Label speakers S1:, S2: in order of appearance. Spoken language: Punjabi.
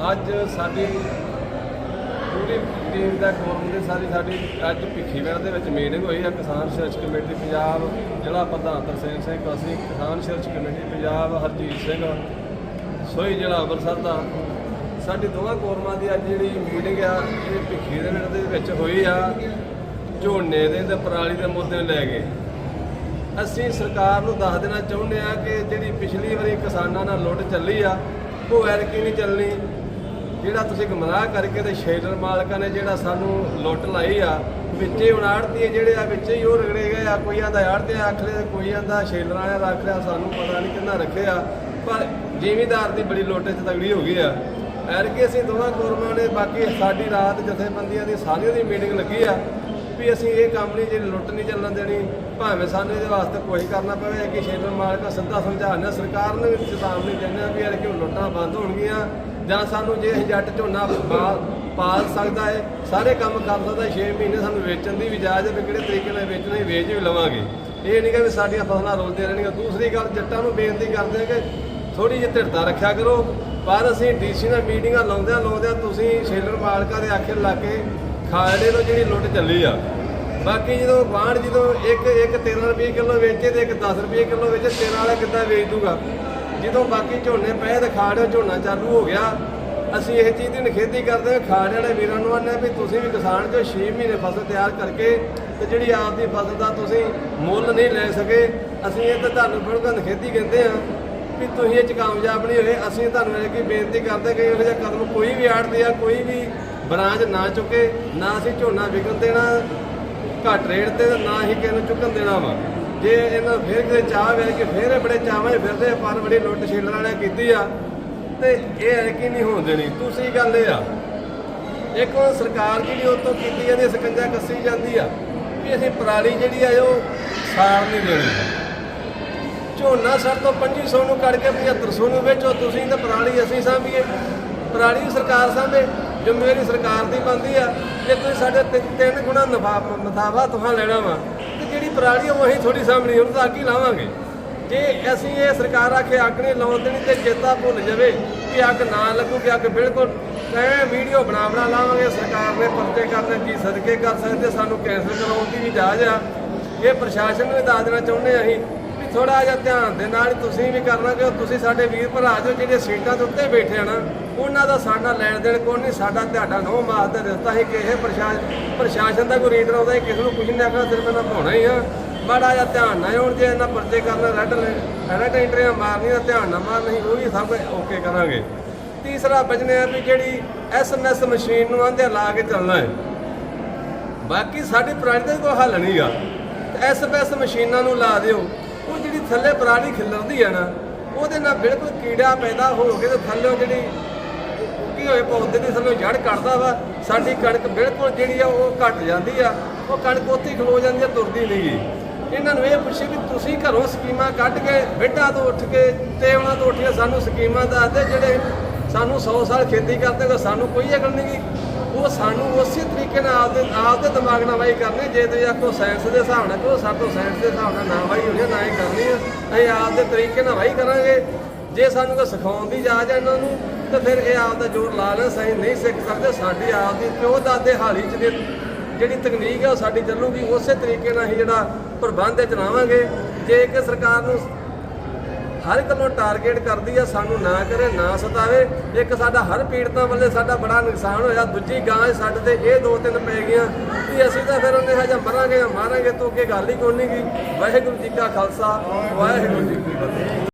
S1: ਅੱਜ ਸਾਡੀ ਪੂਰੀ ਟੀਮ ਦਾ ਕੋਰਮ ਦੇ ਸਾਰੀ ਸਾਡੀ ਅੱਜ ਭਿੱਖੀ ਭਿੱਖੀਵਿੰਡ ਦੇ ਵਿੱਚ ਮੀਟਿੰਗ ਹੋਈ ਆ ਕਿਸਾਨ ਸੰਘਰਸ਼ ਕਮੇਟੀ ਪੰਜਾਬ, ਜ਼ਿਲ੍ਹਾ ਪ੍ਰਧਾਨ ਤਰਸੇਮ ਸਿੰਘ ਅਸੀਂ ਕਿਸਾਨ ਸੰਘਰਸ਼ ਕਮੇਟੀ ਪੰਜਾਬ, ਹਰਜੀਤ ਸਿੰਘ ਸੋਈ ਜ਼ਿਲ੍ਹਾ ਅੰਮ੍ਰਿਤਸਰ ਦਾ। ਸਾਡੀ ਦੋਵਾਂ ਕੋਰਮਾਂ ਦੀ ਅੱਜ ਜਿਹੜੀ ਮੀਟਿੰਗ ਆ, ਇਹ ਭਿੱਖੀ ਦੇ ਵਿੱਚ ਹੋਈ ਆ। ਝੋਨੇ ਦੇ ਤੇ ਪਰਾਲੀ ਦੇ ਮੁੱਦੇ ਲੈ ਕੇ। ਅਸੀਂ ਸਰਕਾਰ ਨੂੰ ਦੱਸ ਦੇਣਾ ਚਾਹੁੰਦੇ ਆ ਕਿ ਜਿਹੜੀ ਪਿਛਲੀ ਵਾਰੀ ਕਿਸਾਨਾਂ ਨਾਲ ਲੁੱਟ ਚੱਲੀ ਆ, ਉਹ ਐਰਕੀ ਨਹੀਂ ਚੱਲਣੀ। ਜਿਹੜਾ ਤੁਸੀਂ ਗਮਰਾਹ ਕਰਕੇ ਤੇ ਸ਼ੇਲਰ ਮਾਲਕਾਂ ਨੇ ਜਿਹੜਾ ਸਾਨੂੰ ਲੁੱਟ ਲਾਈ ਆ, ਵਿੱਚੇ ਹੁਣ ਆੜਤੀ ਜਿਹੜੇ ਆ, ਵਿੱਚੇ ਹੀ ਉਹ ਰਗੜੇ ਗਏ ਆ, ਕੋਈ ਆਂਦਾ ਆੜਤੇ ਆਖ ਲਿਆ, ਕੋਈ ਆਂਦਾ ਸ਼ੇਲਰਾਂ ਨੇ ਰੱਖ ਲਿਆ, ਸਾਨੂੰ ਪਤਾ ਨਹੀਂ ਕਿੰਨਾ ਰੱਖਿਆ ਪਰ ਜ਼ਿਮੀਦਾਰ ਦੀ ਬੜੀ ਲੁੱਟ ਚ ਤਗੜੀ ਹੋ ਗਈ ਆ। ਐਰਕੀ ਅਸੀਂ ਦੋਵਾਂ ਕੋਰਮਾਂ ਨੇ ਬਾਕੀ ਸਾਡੀ ਰਾਤ ਜਥੇਬੰਦੀਆਂ ਦੀ ਸਾਰੀਆਂ ਦੀ ਮੀਟਿੰਗ ਲੱਗੀ ਆ ਵੀ ਅਸੀਂ ਇਹ ਕੰਮ ਨਹੀਂ ਜਿਹੜੀ ਲੁੱਟ ਨਹੀਂ ਚੱਲਣ ਦੇਣੀ, ਭਾਵੇਂ ਸਾਨੂੰ ਇਹਦੇ ਵਾਸਤੇ ਕੋਈ ਕਰਨਾ ਪਵੇ, ਕਿ ਸ਼ੇਲਰ ਮਾਲਕਾਂ ਸਿੱਧਾ ਸਮਝਾਉਣਾ ਸਰਕਾਰ ਨੂੰ ਵੀ ਚੇਤਾਵਨੀ ਦਿੰਦੇ ਆ ਵੀ ਯਾਰ ਕਿ ਲੁੱਟਾਂ ਬੰਦ ਹੋਣਗੀਆਂ। ਜਾਂ ਸਾਨੂੰ ਜੇ ਜੱਟ ਝੋਨਾ ਪਾ- ਪਾਲ ਸਕਦਾ ਹੈ, ਸਾਰੇ ਕੰਮ ਕਰ ਸਕਦਾ 6 ਮਹੀਨੇ ਸਾਨੂੰ ਵੇਚਣ ਦੀ ਵੀ ਇਜਾਜ਼ਤ ਹੈ ਕਿਹੜੇ ਤਰੀਕੇ ਨਾਲ ਵੇਚਣਾ ਹੈ, ਵੇਚ ਵੀ ਲਵਾਂਗੇ। ਇਹ ਨਹੀਂ ਕਿ ਵੀ ਸਾਡੀਆਂ ਫਸਲਾਂ ਰੋਲਦੇ ਰਹਿਣਗੀਆਂ। ਦੂਸਰੀ ਗੱਲ, ਜੱਟਾਂ ਨੂੰ ਬੇਨਤੀ ਕਰਦੇ ਆ ਕਿ ਥੋੜੀ ਜਿਹੀ ਧਿਰਤਾ ਰੱਖਿਆ ਕਰੋ। ਪਰ ਅਸੀਂ ਡੀਸੀ ਨਾਲ ਮੀਟਿੰਗਾਂ ਲਾਉਂਦਿਆਂ ਲਾਉਂਦਿਆਂ ਤੁਸੀਂ ਸ਼ੇਲਰ ਮਾਲਕਾਂ ਦੇ ਆਖੇ ਲਾ ਕੇ ਖਾੜੇ ਨੂੰ ਜਿਹੜੀ ਲੁੱਟ ਚੱਲੀ ਆ। ਬਾਕੀ ਜਦੋਂ ਬਾਣ ਜਦੋਂ ਇੱਕ ਇੱਕ 13 ਰੁਪਏ ਕਿਲੋ ਵੇਚੇ ਤੇ ਇੱਕ 10 ਰੁਪਏ ਕਿਲੋ ਵੇਚੇ 13 ਵਾਲਾ ਕਿੱਦਾਂ ਵੇਚ ਦੂਗਾ? ਜਦੋਂ ਬਾਕੀ ਝੋਨੇ ਪਏ ਤੇ ਖਾੜ ਝੋਨਾ ਚਾਲੂ ਹੋ ਗਿਆ, ਅਸੀਂ ਇਹ ਚੀਜ਼ ਦੀ ਨਿਖੇਧੀ ਕਰਦੇ ਹਾਂ, ਖਾੜ ਵਾਲੇ ਵੀਰਾਂ ਨੂੰ ਆਨੇ ਵੀ ਤੁਸੀਂ ਵੀ ਕਿਸਾਨ ਜੋ 6 ਮਹੀਨੇ ਫਸਲ ਤਿਆਰ ਕਰਕੇ ਤੇ ਜਿਹੜੀ ਆਪ ਦੀ ਫਸਲ ਦਾ ਤੁਸੀਂ ਮੁੱਲ ਨਹੀਂ ਲੈ ਸਕੇ, ਅਸੀਂ ਇਹ ਤਾਂ ਤੁਹਾਨੂੰ ਬਿਲਕੁਲ ਨਿਖੇਧੀ ਕਹਿੰਦੇ ਆ ਵੀ ਤੁਸੀਂ ਇਹ ਚ ਕਾਮਯਾਬ ਨਹੀਂ ਹੋਏ, ਅਸੀਂ ਤੁਹਾਨੂੰ ਇਹ ਕੀ ਬੇਨਤੀ ਕਰਦੇ ਕਿ ਇਹੋ ਜਿਹਾ ਕਦਮ ਕੋਈ ਵੀ ਆੜਦੇ ਆ ਕੋਈ ਵੀ ਬਰਾਂਚ ਨਾ ਚੁੱਕੇ, ਨਾ ਅਸੀਂ ਝੋਨਾ ਵਿਕਣ ਦੇਣਾ, ਘੱਟ ਰੇਟ ਤੇ ਨਾ ਹੀ ਕਿਸੇ ਨੂੰ ਚੁੱਕਣ ਦੇਣਾ ਵਾ। ਜੇ ਇਹਨਾਂ ਫੇਰ ਕਿਤੇ ਚਾਹ ਵੇਲ ਕੇ ਫੇਰ ਇਹ ਬੜੇ ਚਾਵਾਂ 'ਚ ਫਿਰਦੇ ਆ, ਪਰ ਬੜੀ ਲੁੱਟ ਛੇਲਰਾਂ ਨੇ ਕੀਤੀ ਆ। ਤੇ ਇਹ ਹੈ ਕਿ ਨਹੀਂ ਹੋਣ ਦੇਣੀ। ਦੂਸਰੀ ਗੱਲ ਇਹ ਆ? ਇੱਕ ਉਹ ਸਰਕਾਰ ਜਿਹੜੀ ਉਹ ਤੋਂ ਕੀਤੀ ਜਾਂਦੀ ਹੈ, ਸਕੰਜਾ ਕੱਸੀ ਜਾਂਦੀ ਆ ਵੀ ਅਸੀਂ ਪਰਾਲੀ ਜਿਹੜੀ ਆ ਉਹ ਸਾੜ ਨਹੀਂ ਦੇਣੀ। ਝੋਨਾ ਸਰ ਤੋਂ 2500 ਨੂੰ ਕੱਢ ਕੇ 7500 ਨੂੰ ਵੇਚੋ ਤੁਸੀਂ ਤਾਂ ਪਰਾਲੀ ਅਸੀਂ ਸਾਂਭੀਏ। ਪਰਾਲੀ ਵੀ ਸਰਕਾਰ ਸਾਂਭੇ ਜ਼ਿੰਮੇਵਾਰੀ ਸਰਕਾਰ ਦੀ ਬਣਦੀ ਆ ਜੇ ਤੁਸੀਂ ਸਾਡੇ ਤਿੰਨ- ਤਿੰਨ ਗੁਣਾ ਨਫਾ ਮਥਾਵਾ ਤੁਹਾਂ ਲੈਣਾ ਵਾ ਜਿਹੜੀ ਪਰਾਲੀ ਆ, ਉਹ ਅਸੀਂ ਥੋੜੀ ਸਾਹਮਣੇ ਹੁਣ ਤਾਂ ਅੱਗ ਹੀ ਲਾਵਾਂਗੇ। ਜੇ ਅਸੀਂ ਇਹ ਸਰਕਾਰ ਆਖੇ ਅੱਗ ਨਹੀਂ ਲਾਉਣ ਦੇਣੀ ਤੇ ਚੇਤਾ ਭੁੱਲ ਜਾਵੇ ਕਿ ਅੱਗ ਨਾ ਲੱਗੂ, ਕਿ ਅੱਗ ਬਿਲਕੁਲ ਕਹੇ ਵੀਡੀਓ ਬਣਾ ਬਣਾ ਲਾਵਾਂਗੇ, ਸਰਕਾਰ ਨੇ ਪਰਤੇ ਕਰਨੇ ਜੀ ਸਦਕੇ ਕਰ ਸਕਦੇ, ਸਾਨੂੰ ਕੈਂਸਲ ਕਰਾਉਣ ਦੀ ਵੀ ਇਜਾਜ਼ਤ ਆ। ਇਹ ਪ੍ਰਸ਼ਾਸਨ ਨੂੰ ਵੀ ਦੱਸ ਦੇਣਾ ਚਾਹੁੰਦੇ ਹਾਂ ਅਸੀਂ। ਥੋੜਾ ਜਿਹਾ ਧਿਆਨ ਦੇ ਨਾਲ ਤੁਸੀਂ ਵੀ ਕਰਨਾ ਕਿ ਤੁਸੀਂ ਸਾਡੇ ਵੀਰ ਭਰਾ ਜੋ ਜਿਹੜੇ ਸੀਟਾਂ ਦੇ ਉੱਤੇ ਬੈਠੇ ਆ ਨਾ, ਉਹਨਾਂ ਦਾ ਸਾਡਾ ਲੈਣ ਦੇਣ ਕੋਈ ਨਹੀਂ, ਸਾਡਾ ਤੁਹਾਡਾ ਨੋ ਮਾਸ ਦਾ ਦਿੱਤਾ ਸੀ ਕਿ ਇਹ ਪ੍ਰਸ਼ਾਸਨ ਪ੍ਰਸ਼ਾਸਨ ਦਾ ਕੋਈ ਰੀਡਰ ਆਉਂਦਾ ਹੈ ਕਿਸੇ ਨੂੰ ਕੁਝ ਨਹੀਂ ਆਖਣਾ, ਸਿਰਫ ਇਹਨਾਂ ਪਾਉਣਾ ਹੀ ਆ। ਮਾੜਾ ਜਿਹਾ ਧਿਆਨ ਨਾ ਹੁਣ ਜੇ ਇਹਨਾਂ ਪਰਚੇ ਕਰਨਾ ਰੈੱਡ ਰੈੱਡ ਐਂਟਰੀਆਂ ਮਾਰਨੀ ਦਾ ਧਿਆਨ ਨਾ ਮਾਰ ਨਹੀਂ ਉਹ ਵੀ ਸਭ ਓਕੇ ਕਰਾਂਗੇ। ਤੀਸਰਾ ਬਚਨੇ ਆ ਵੀ ਜਿਹੜੀ ਐਸਐਮਐਸ ਮਸ਼ੀਨ ਨੂੰ ਆਂਦੇ ਲਾ ਕੇ ਚੱਲਣਾ ਹੈ। ਬਾਕੀ ਸਾਡੀ ਪੁਰਾਣੀ ਦਾ ਕੋਈ ਹੱਲ ਨਹੀਂਗਾ ਐਸਐਮਐਸ ਮਸ਼ੀਨਾਂ ਨੂੰ ਲਾ ਦਿਓ। ਉਹ ਜਿਹੜੀ ਥੱਲੇ ਪੁਰਾਣੀ ਖਿਲਰਦੀ ਆ ਨਾ, ਉਹਦੇ ਨਾਲ ਬਿਲਕੁਲ ਕੀੜਾ ਪੈਦਾ ਹੋ ਕੇ ਤੇ ਥੱਲੇ ਜਿਹੜੀ ਕੀ ਹੋਏ ਪੌਦੇ ਦੀ ਥੱਲੇ ਜੜ ਕੱਢਦਾ ਵਾ, ਸਾਡੀ ਕਣਕ ਬਿਲਕੁਲ ਜਿਹੜੀ ਆ ਉਹ ਘਟ ਜਾਂਦੀ ਆ, ਉਹ ਕਣਕ ਉੱਥੇ ਹੀ ਖਲੋ ਜਾਂਦੀ ਆ, ਤੁਰਦੀ ਨਹੀਂਗੀ ਇਹਨਾਂ ਨੂੰ ਇਹ ਪੁੱਛੇ ਵੀ ਤੁਸੀਂ ਘਰੋਂ ਸਕੀਮਾਂ ਕੱਢ ਕੇ ਬੈੱਡਾਂ ਤੋਂ ਉੱਠ ਕੇ ਤੇ ਉਹਨਾਂ ਤੋਂ ਉੱਠ ਕੇ ਸਾਨੂੰ ਸਕੀਮਾਂ ਦੱਸਦੇ ਜਿਹੜੇ ਸਾਨੂੰ 100 ਸਾਲ ਖੇਤੀ ਕਰਦੇ ਹੋ ਸਾਨੂੰ ਕੋਈ ਅਕਲ ਨਹੀਂ ਗੀ। ਉਹ ਸਾਨੂੰ ਉਸੇ ਤਰੀਕੇ ਨਾਲ ਆਪਦੇ ਆਪਦੇ ਦਿਮਾਗ ਨਾਲ ਵਾਈ ਕਰਨੀ ਜੇ ਤੁਸੀਂ ਆਖੋ ਸਾਇੰਸ ਦੇ ਹਿਸਾਬ ਨਾਲ ਕਹੋ ਸਾਡੇ ਸਾਇੰਸ ਦੇ ਹਿਸਾਬ ਨਾਲ ਨਾ ਵਾਈ ਹੋਣੀ ਆ, ਨਾ ਹੀ ਕਰਨੀ ਆ ਅਸੀਂ ਆਪਦੇ ਤਰੀਕੇ ਨਾਲ ਵਾਈ ਕਰਾਂਗੇ। ਜੇ ਸਾਨੂੰ ਕੋਈ ਸਿਖਾਉਣ ਦੀ ਇਜਾਜ਼ਤ ਹੈ ਇਹਨਾਂ ਨੂੰ ਤਾਂ ਫਿਰ ਇਹ ਆਪਦਾ ਜ਼ੋਰ ਲਾ ਲੈਣ ਸਹੀ ਨਹੀਂ ਸਿੱਖ ਸਕਦੇ। ਸਾਡੀ ਆਪਦੀ ਪਿਓ ਦਾਦੇ ਹਾਲੀ ਚ ਦੇ ਜਿਹੜੀ ਤਕਨੀਕ ਹੈ ਉਹ ਸਾਡੀ ਚੱਲੂਗੀ ਉਸੇ ਤਰੀਕੇ ਨਾਲ ਹੀ ਜਿਹੜਾ ਪ੍ਰਬੰਧ ਚਲਾਵਾਂਗੇ ਜੇ ਕਿ ਸਰਕਾਰ ਨੂੰ ਹਰ ਇੱਕ ਨੂੰ ਟਾਰਗੇਟ ਕਰਦੀ ਆ, ਸਾਨੂੰ ਨਾ ਕਰੇ, ਨਾ ਸਤਾਵੇ। ਇੱਕ ਸਾਡਾ ਹਰ ਪੀੜਤਾਂ ਵੱਲੇ ਸਾਡਾ ਬੜਾ ਨੁਕਸਾਨ ਹੋਇਆ। ਦੂਜੀ ਗਾਂ ਸਾਡੇ ਤੇ ਇਹ ਦੋ ਤਿੰਨ ਪੈ ਗਈਆਂ ਵੀ ਅਸੀਂ ਤਾਂ ਫਿਰ ਉਹਨੇ ਹਜਾ ਮਰਾਂਗੇ ਮਾਰਾਂਗੇ, ਤੋਂ ਅੱਗੇ ਗੱਲ ਹੀ ਕੋਈ ਨਹੀਂ ਗਈ ਵਾਹਿਗੁਰੂ ਜੀ ਕਾ ਖਾਲਸਾ, ਵਾਹਿਗੁਰੂ ਜੀ ਕੀ ਫਤਿਹ।